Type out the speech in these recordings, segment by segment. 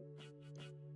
Thank you.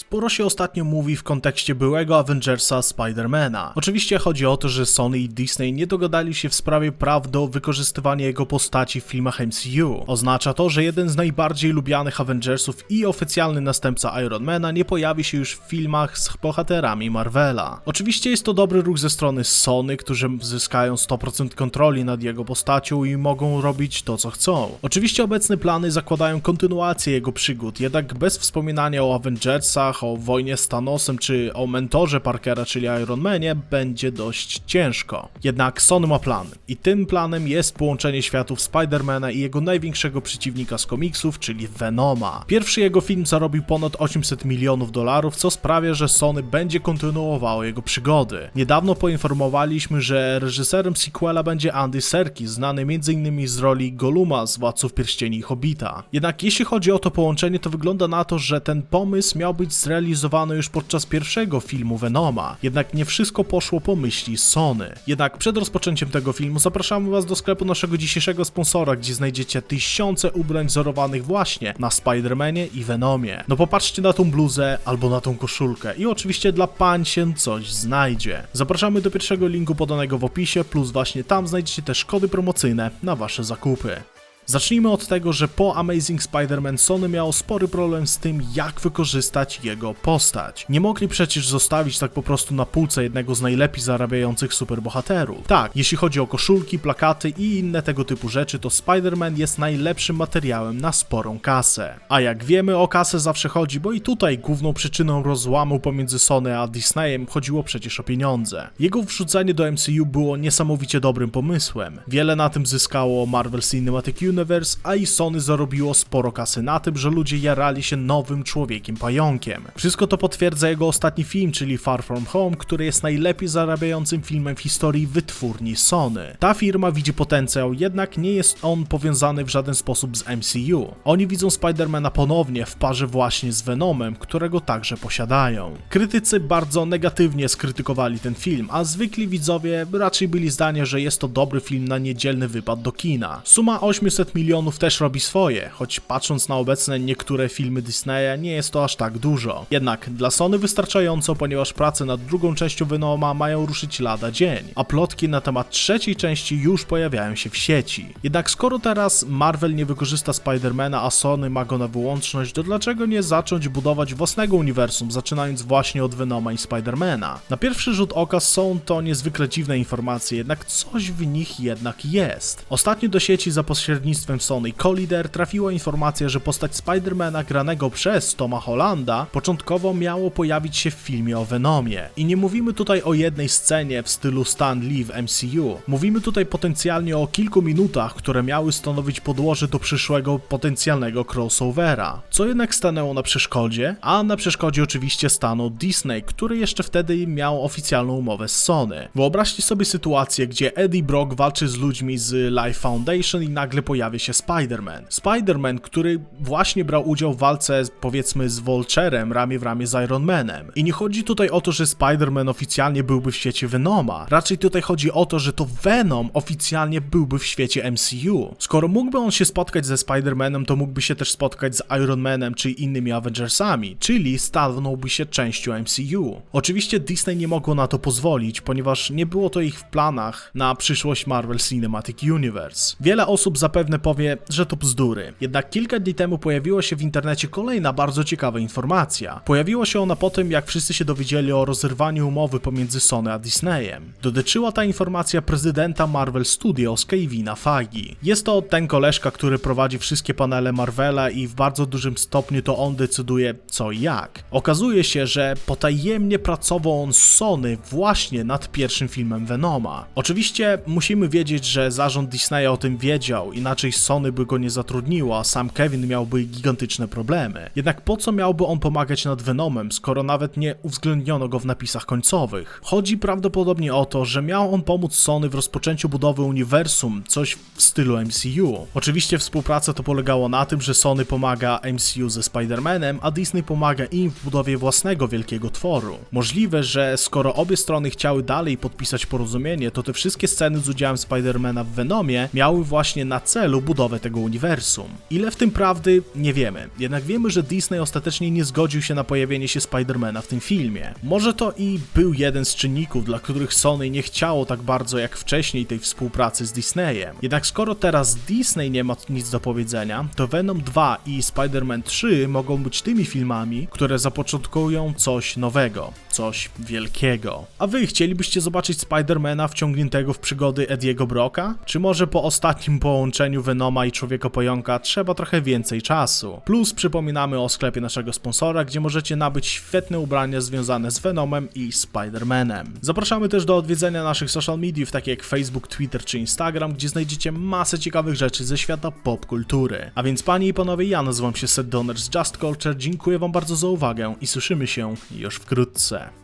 Sporo się ostatnio mówi w kontekście byłego Avengersa Spidermana. Oczywiście chodzi o to, że Sony i Disney nie dogadali się w sprawie praw do wykorzystywania jego postaci w filmach MCU. Oznacza to, że jeden z najbardziej lubianych Avengersów i oficjalny następca Ironmana nie pojawi się już w filmach z bohaterami Marvela. Oczywiście jest to dobry ruch ze strony Sony, którzy zyskają 100% kontroli nad jego postacią i mogą robić to, co chcą. Oczywiście obecne plany zakładają kontynuację jego przygód, jednak bez wspominania o Avengersach, o wojnie z Thanosem czy o mentorze Parkera, czyli Iron Manie, będzie dość ciężko. Jednak Sony ma plan i tym planem jest połączenie światów Spidermana i jego największego przeciwnika z komiksów, czyli Venoma. Pierwszy jego film zarobił ponad 800 milionów dolarów, co sprawia, że Sony będzie kontynuowało jego przygody. Niedawno poinformowaliśmy, że reżyserem sequela będzie Andy Serkis, znany m.in. z roli Goluma z Władców Pierścieni i Hobbita. Jednak jeśli chodzi o to połączenie, to wygląda na to, że ten pomysł miał być zrealizowany już podczas pierwszego filmu Venoma. Jednak nie wszystko poszło po myśli Sony. Jednak przed rozpoczęciem tego filmu zapraszamy Was do sklepu naszego dzisiejszego sponsora, gdzie znajdziecie tysiące ubrań wzorowanych właśnie na Spider-Manie i Venomie. No popatrzcie na tą bluzę albo na tą koszulkę i oczywiście dla pań się coś znajdzie. Zapraszamy do pierwszego linku podanego w opisie, plus właśnie tam znajdziecie też kody promocyjne na Wasze zakupy. Zacznijmy od tego, że po Amazing Spider-Man Sony miało spory problem z tym, jak wykorzystać jego postać. Nie mogli przecież zostawić tak po prostu na półce jednego z najlepiej zarabiających superbohaterów. Tak, jeśli chodzi o koszulki, plakaty i inne tego typu rzeczy, to Spider-Man jest najlepszym materiałem na sporą kasę. A jak wiemy, o kasę zawsze chodzi, bo i tutaj główną przyczyną rozłamu pomiędzy Sony a Disneyem chodziło przecież o pieniądze. Jego wrzucenie do MCU było niesamowicie dobrym pomysłem. Wiele na tym zyskało Marvel Cinematic Universe, a i Sony zarobiło sporo kasy na tym, że ludzie jarali się nowym człowiekiem pająkiem. Wszystko to potwierdza jego ostatni film, czyli Far From Home, który jest najlepiej zarabiającym filmem w historii wytwórni Sony. Ta firma widzi potencjał, jednak nie jest on powiązany w żaden sposób z MCU. Oni widzą Spidermana ponownie w parze właśnie z Venomem, którego także posiadają. Krytycy bardzo negatywnie skrytykowali ten film, a zwykli widzowie raczej byli zdania, że jest to dobry film na niedzielny wypad do kina. Suma 800 milionów też robi swoje, choć patrząc na obecne niektóre filmy Disneya nie jest to aż tak dużo. Jednak dla Sony wystarczająco, ponieważ prace nad drugą częścią Venoma mają ruszyć lada dzień, a plotki na temat trzeciej części już pojawiają się w sieci. Jednak skoro teraz Marvel nie wykorzysta Spidermana, a Sony ma go na wyłączność, to dlaczego nie zacząć budować własnego uniwersum, zaczynając właśnie od Venoma i Spidermana? Na pierwszy rzut oka są to niezwykle dziwne informacje, jednak coś w nich jednak jest. Ostatnio do sieci za pośrednictwem Sony Collider trafiła informacja, że postać Spidermana granego przez Toma Hollanda początkowo miało pojawić się w filmie o Venomie. I nie mówimy tutaj o jednej scenie w stylu Stan Lee w MCU. Mówimy tutaj potencjalnie o kilku minutach, które miały stanowić podłoże do przyszłego potencjalnego crossovera. Co jednak stanęło na przeszkodzie? A na przeszkodzie oczywiście stanął Disney, który jeszcze wtedy miał oficjalną umowę z Sony. Wyobraźcie sobie sytuację, gdzie Eddie Brock walczy z ludźmi z Life Foundation i nagle pojawia się Spider-Man. Spider-Man, który właśnie brał udział w walce powiedzmy z Vulturem ramię w ramię z Iron Manem. I nie chodzi tutaj o to, że Spider-Man oficjalnie byłby w świecie Venoma. Raczej tutaj chodzi o to, że to Venom oficjalnie byłby w świecie MCU. Skoro mógłby on się spotkać ze Spider-Manem, to mógłby się też spotkać z Iron Manem czy innymi Avengersami, czyli stanąłby się częścią MCU. Oczywiście Disney nie mogło na to pozwolić, ponieważ nie było to ich w planach na przyszłość Marvel Cinematic Universe. Wiele osób zapewne powie, że to bzdury. Jednak kilka dni temu pojawiła się w internecie kolejna bardzo ciekawa informacja. Pojawiła się ona po tym, jak wszyscy się dowiedzieli o rozerwaniu umowy pomiędzy Sony a Disneyem. Dotyczyła ta informacja prezydenta Marvel Studios Kevina Feige. Jest to ten koleżka, który prowadzi wszystkie panele Marvela i w bardzo dużym stopniu to on decyduje co i jak. Okazuje się, że potajemnie pracował on z Sony właśnie nad pierwszym filmem Venoma. Oczywiście musimy wiedzieć, że zarząd Disneya o tym wiedział, inaczej Sony by go nie zatrudniło, a sam Kevin miałby gigantyczne problemy. Jednak po co miałby on pomagać nad Venomem, skoro nawet nie uwzględniono go w napisach końcowych? Chodzi prawdopodobnie o to, że miał on pomóc Sony w rozpoczęciu budowy uniwersum, coś w stylu MCU. Oczywiście współpraca to polegało na tym, że Sony pomaga MCU ze Spider-Manem, a Disney pomaga im w budowie własnego wielkiego tworu. Możliwe, że skoro obie strony chciały dalej podpisać porozumienie, to te wszystkie sceny z udziałem Spider-Mana w Venomie miały właśnie na celu celu budowę tego uniwersum. Ile w tym prawdy, nie wiemy. Jednak wiemy, że Disney ostatecznie nie zgodził się na pojawienie się Spidermana w tym filmie. Może to i był jeden z czynników, dla których Sony nie chciało tak bardzo jak wcześniej tej współpracy z Disneyem. Jednak skoro teraz Disney nie ma nic do powiedzenia, to Venom 2 i Spider-Man 3 mogą być tymi filmami, które zapoczątkują coś nowego, coś wielkiego. A wy chcielibyście zobaczyć Spidermana wciągniętego w przygody Ediego Broka? Czy może po ostatnim połączeniu Venoma i Człowieka Pająka trzeba trochę więcej czasu? Plus przypominamy o sklepie naszego sponsora, gdzie możecie nabyć świetne ubrania związane z Venomem i Spider-Manem. Zapraszamy też do odwiedzenia naszych social mediów, takich jak Facebook, Twitter czy Instagram, gdzie znajdziecie masę ciekawych rzeczy ze świata popkultury. A więc panie i panowie, ja nazywam się Seth Donner z Just Culture, dziękuję wam bardzo za uwagę i słyszymy się już wkrótce.